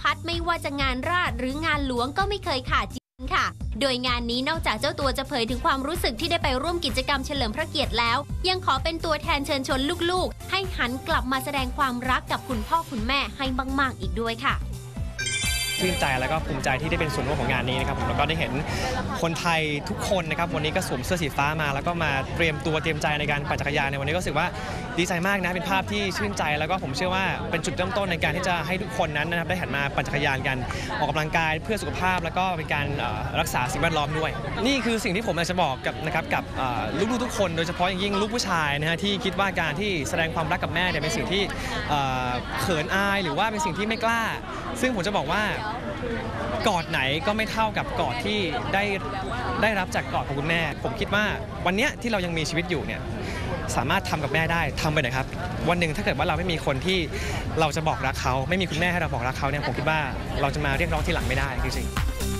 พัฒน์ไม่ว่าจะงานราชหรืองานหลวงก็ไม่เคยขาดจริงค่ะ โดยงานนี้นอกจากเจ้าตัวจะเผยถึงความรู้สึกที่ได้ไปร่วมกิจกรรมเฉลิมพระเกียรติแล้ว ยังขอเป็นตัวแทนเชิญชวนลูกๆ ให้หันกลับมาแสดงความรักกับคุณพ่อคุณแม่ให้มากๆอีกด้วยค่ะ ชื่นใจแล้วก็ภูมิใจที่ได้เป็นส่วนร่วมของงานนี้นะครับผมแล้วก็ได้เห็นคนไทยทุกคนนะครับวันนี้ก็สวมเสื้อสีฟ้ามา แล้วก็มาเตรียมตัวเตรียมใจในการปั่นจักรยานในวันนี้ก็รู้สึกว่าดีใจมากนะเป็นภาพที่ชื่นใจ แล้วก็ผมเชื่อว่าเป็นจุดเริ่มต้นในการที่จะให้ทุกคนนั้นนะครับได้หันมาปั่นจักรยานกันออกกำลังกายเพื่อสุขภาพ แล้วก็เป็นการรักษาสิ่งแวดล้อมด้วย นี่คือสิ่งที่ผมอยากจะบอกกับนะครับกับลูกๆทุกคนโดยเฉพาะอย่างยิ่งลูกผู้ชายนะฮะที่คิดว่าการที่แสดงความรักกับแม่เนี่ยเป็นสิ่งที่เขินอายหรือว่าเป็นสิ่งที่ไม่กล้า ซึ่งผมจะบอกว่ากอดไหนก็ไม่เท่ากับกอดที่ได้ได้รับจากกอดของคุณแม่ ผมคิดว่าวันเนี้ยที่เรายังมีชีวิตอยู่เนี่ยสามารถทำกับแม่ได้ทำไปหน่อยครับ วันหนึ่งถ้าเกิดว่าเราไม่มีคนที่เราจะบอกรักเขา ไม่มีคุณแม่ให้เราบอกรักเขาเนี่ยผมคิดว่าเราจะมาเรียกร้องที่หลังไม่ได้จริงๆ